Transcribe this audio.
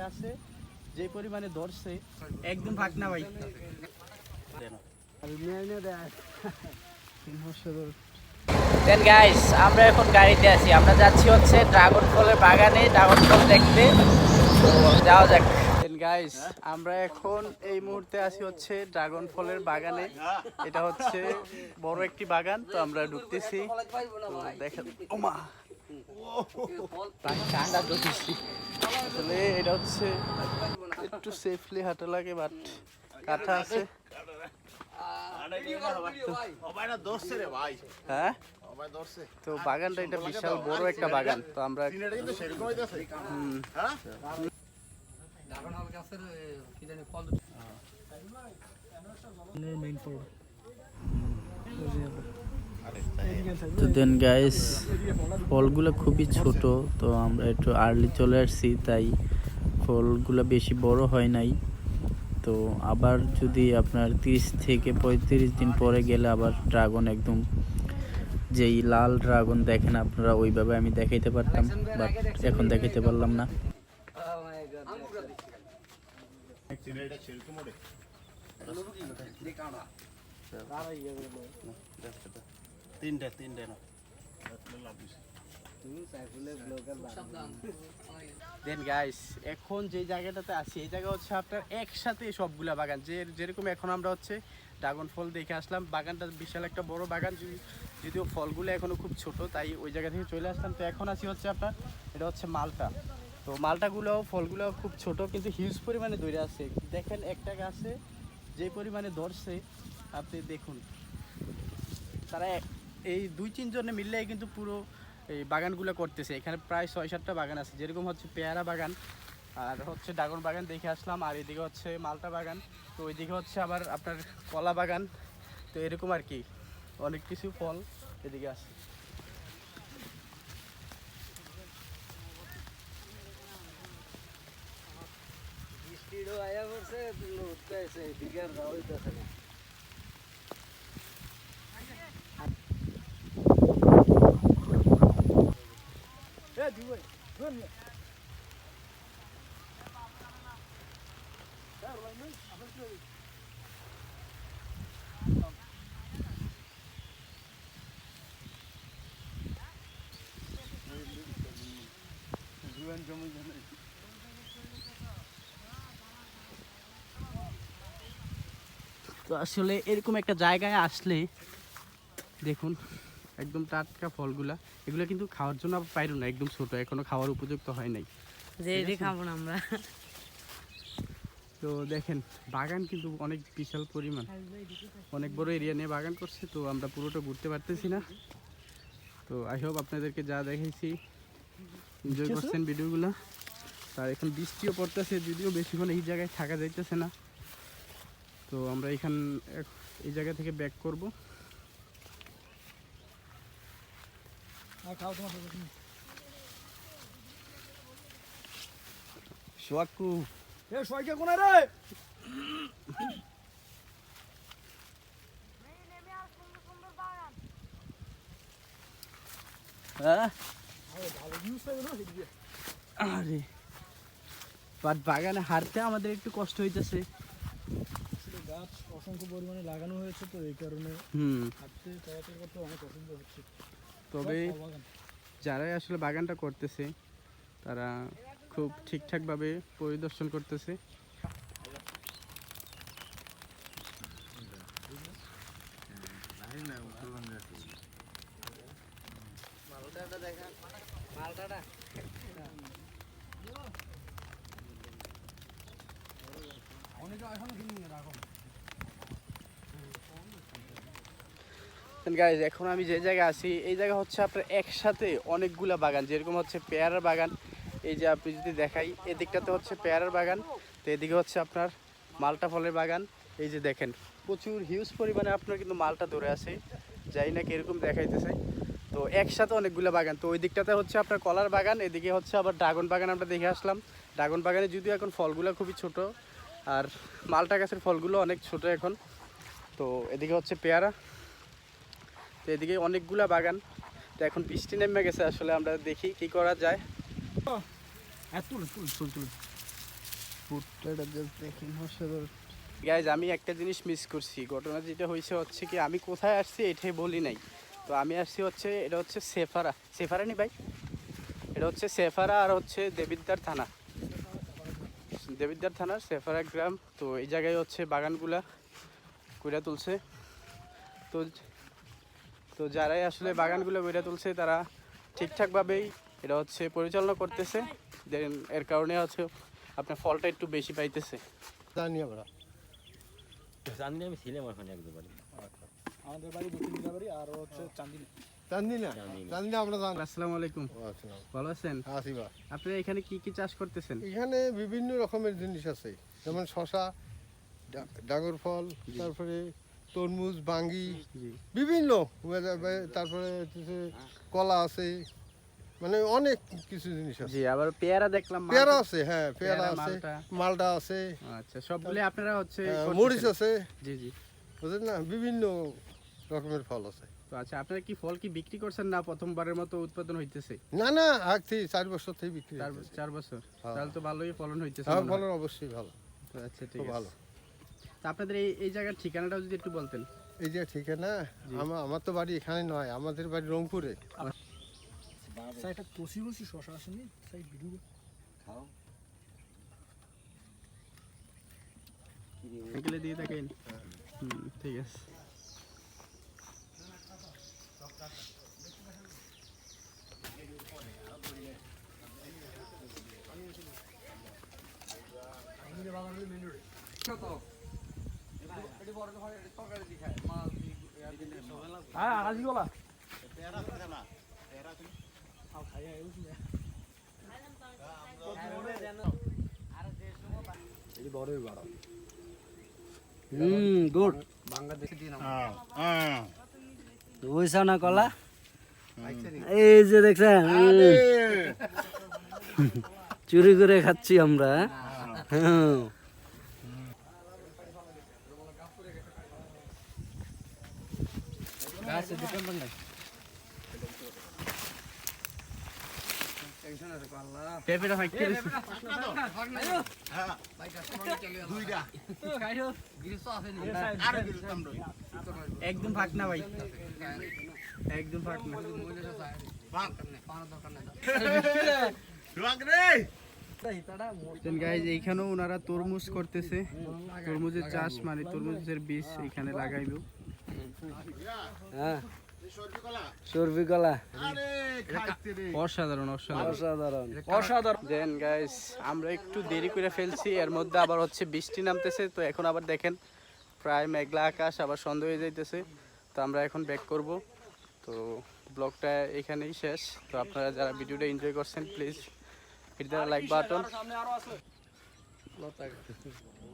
গাছে যে পরিমাণে ধরছে একদম ফাঁক না ভাই। দেন গাইস আমরা এখন গাড়িতে আছি। আমরা যাচ্ছি হচ্ছে ড্রাগন ফলের বাগানে ড্রাগন ফল দেখতে যাওয়া যাক। গাইস আমরা এখন এই মুহূর্তে আছি হচ্ছে ড্রাগন ফলের বাগানে। এটা হচ্ছে বড় একটি বাগান তো আমরা ঢুকতেছি। তো দেখা ওমা! ঠান্ডা ঢুকতেছি আসলে এটা হচ্ছে একটু সেফলি হাঁটা লাগে বাট কাঁথা আছে। হ্যাঁ? তো বাগানটা এটা বিশাল বড় একটা বাগান তো আমরা হুম, তো দেন গাইস ফলগুলো খুবই ছোট, তো আমরা একটু আর্লি চলে আসছি, তাই ফলগুলো বেশি বড় হয় নাই। তো আবার যদি আপনার তিরিশ থেকে পঁয়ত্রিশ দিন পরে গেলে আবার ড্রাগন একদম, যেই লাল ড্রাগন দেখেন আপনারা, ওইভাবে আমি দেখাইতে পারতাম বাট এখন দেখাইতে পারলাম না। তিনটে তিনটে না। দেন গাইস এখন যে জায়গাটাতে আছি, এই জায়গা হচ্ছে আপনার একসাথে সবগুলা বাগান। যে, যেরকম এখন আমরা হচ্ছে ড্রাগন ফল দেখে আসলাম, বাগানটা বিশাল একটা বড় বাগান, যদি- যদিও ফলগুলো এখনও খুব ছোট, তাই ওই জায়গা থেকে চলে আসলাম। তো এখন আছি হচ্ছে আপনার, এটা হচ্ছে মালটা। তো মালটাগুলো, ফলগুলো খুব ছোট, কিন্তু হিউজ পরিমাণে ধরে আছে। দেখেন, একটা গাছে যে পরিমাণে ধরছে, আপনি দেখুন। তারা এই দুই তিনজনে মিললে কিন্তু পুরো এই বাগানগুলো করতেছে। এখানে প্রায় ছয় সাতটা বাগান আছে। যেরকম হচ্ছে পেয়ারা বাগান, আর হচ্ছে ড্রাগন বাগান দেখে আসলাম, আর এদিকে হচ্ছে মালটা বাগান, তো ওইদিকে হচ্ছে আবার আপনার কলা বাগান, তো এরকম আর কি। অনেক কিছু ফল এদিকে আছে। তো আসলে এরকম একটা জায়গায় আসলে দেখুন একদম টাটকা ফলগুলা এগুলো কিন্তু খাওয়ার জন্য পাইরো না একদম ছোট এখনও খাওয়ার উপযুক্ত হয় নাই। যে এটি খাব না আমরা। তো দেখেন বাগান কিন্তু অনেক বিশাল পরিমাণ। অনেক বড় এরিয়া নিয়ে বাগান করছে তো আমরা পুরোটা ঘুরতে পারতেছি না। তো আই হোপ আপনাদেরকে যা দেখাইছি এনজয় করছেন ভিডিওগুলো। আর এখন বৃষ্টিও পড়তেছে যদিও বেশিক্ষণ এই জায়গায় থাকা যাইতেছে না। তো আমরা এখান এই জায়গা থেকে ব্যাক করব। সোয়াকু হ্যাঁ? আরে বাট বাগানে হারতে আমাদের একটু কষ্ট হইতেছে। গাছ অসংখ্য পরিমাণে লাগানো হয়েছে তো এই কারণে হুম। হাঁটতে চলাচল করতে অনেক অসুবিধা হচ্ছে। তবে যারাই আসলে বাগানটা করতেছে তারা খুব ঠিকঠাকভাবে পরিদর্শন করতেছে। গাইজ এখন আমি যে জায়গায় আছি, এই জায়গা হচ্ছে আপনার একসাথে অনেকগুলা বাগান, যেরকম হচ্ছে পেয়ারার বাগান। এই যে আপনি যদি দেখাই, এদিকটাতে হচ্ছে পেয়ারার বাগান, তো এদিকে হচ্ছে আপনার মালটা ফলের বাগান। এই যে দেখেন, প্রচুর হিউজ পরিমাণে আপনার কিন্তু মালটা ধরে আছে। যাই না কীরকম দেখাইতেছে। তো একসাথে অনেকগুলো বাগান। তো ওই দিকটাতে হচ্ছে আপনার কলার বাগান, এদিকে হচ্ছে আবার ড্রাগন বাগান আমরা দেখে আসলাম। ড্রাগন বাগানে যদিও এখন ফলগুলো খুবই ছোট, আর মালটা গাছের ফলগুলো অনেক ছোট এখন। তো এদিকে হচ্ছে পেয়ারা। তো এদিকে অনেকগুলা বাগান। তো এখন বৃষ্টি নেমে গেছে আসলে আমরা দেখি কি করা যায়। হ্যাঁ গাইজ আমি একটা জিনিস মিস করছি। ঘটনা যেটা হয়েছে হচ্ছে কি আমি কোথায় আসছি এটাই বলি নাই। তো আমি আসছি হচ্ছে এটা হচ্ছে সেফারা। সেফারা নি ভাই? এটা হচ্ছে সেফারা আর হচ্ছে দেবিদ্দার থানা। দেবিদ্দার থানার সেফারা গ্রাম। তো এই জায়গায় হচ্ছে বাগানগুলা কইরা তুলছে। তো তো যারাই আসলে বাগানগুলো বেড়ে তুলছে তারা ঠিকঠাকভাবেই এটা হচ্ছে পরিচালনা করতেছে। দেন এর কারণে হচ্ছে আপনার ফলটা একটু বেশি পাইতেছে। জানি আমরা। জানি আমি ছিলাম ওখানে এক দুবার আমাদের বাড়ি দক্ষিণ দিনাবাড়ি আর হচ্ছে চান্দিনা। জানি না আমরা জানি। আসসালামু আলাইকুম। ভালো আছেন? আসিবা আপনি এখানে কি কি চাষ করতেছেন? এখানে বিভিন্ন রকমের জিনিস আছে। যেমন শশা ডাগর ফল তারপরে তরমুজ বাঙ্গি বিভিন্ন তারপরে কলা আছে মানে অনেক কিছু জিনিস আছে। জি আবার পেয়ারা দেখলাম পেয়ারা আছে হ্যাঁ পেয়ারা আছে মালটা। আছে। আচ্ছা সবগুলো আপনারা হচ্ছে মরিচ আছে। জি জি। বুঝলেন না? বিভিন্ন রকমের ফল আছে। তো আচ্ছা আপনারা কি ফল কি বিক্রি করছেন না প্রথমবারের মতো উৎপাদন হইতেছে? না না আগ থেকে চার বছর থেকে বিক্রি চার বছর। হ্যাঁ। তাহলে তো ভালোই ফলন হইতেছে হ্যাঁ হয়। ফলন অবশ্যই ভালো। আচ্ছা ঠিক আছে। ভালো। তো আপনাদের এই এই জায়গার ঠিকানাটাও যদি একটু বলতেন। এই যে ঠিকানা আমার আমার তো বাড়ি এখানে নয় আমাদের বাড়ি রংপুরে। একটা শশা আসেনি। দিয়ে থাকেন? হুম ঠিক আছে। হ্যাঁ আনাজি গলা হুম গুড। বুঝছ না কলা? এই যে দেখছেন চুরি করে খাচ্ছি আমরা। হ্যাঁ। একদম ফাঁক না ভাই। একদম ফাঁক না। এইখানেও ওনারা তরমুজ করতেছে। তরমুজের চাষ মানে তরমুজের বীজ এখানে লাগাইলো হ্যাঁ। সর্বি কলা অসাধারণ অসাধারণ। অসাধারণ। অসাধারণ। দেন গাইস আমরা একটু দেরি করে ফেলছি এর মধ্যে আবার হচ্ছে বৃষ্টি নামতেছে তো এখন আবার দেখেন প্রায় মেঘলা আকাশ আবার সন্ধ্যা হয়ে যাইতেছে। তো আমরা এখন ব্যাক করব। তো ব্লগটা এখানেই শেষ। তো আপনারা যারা ভিডিওটা এনজয় করছেন please hit the like button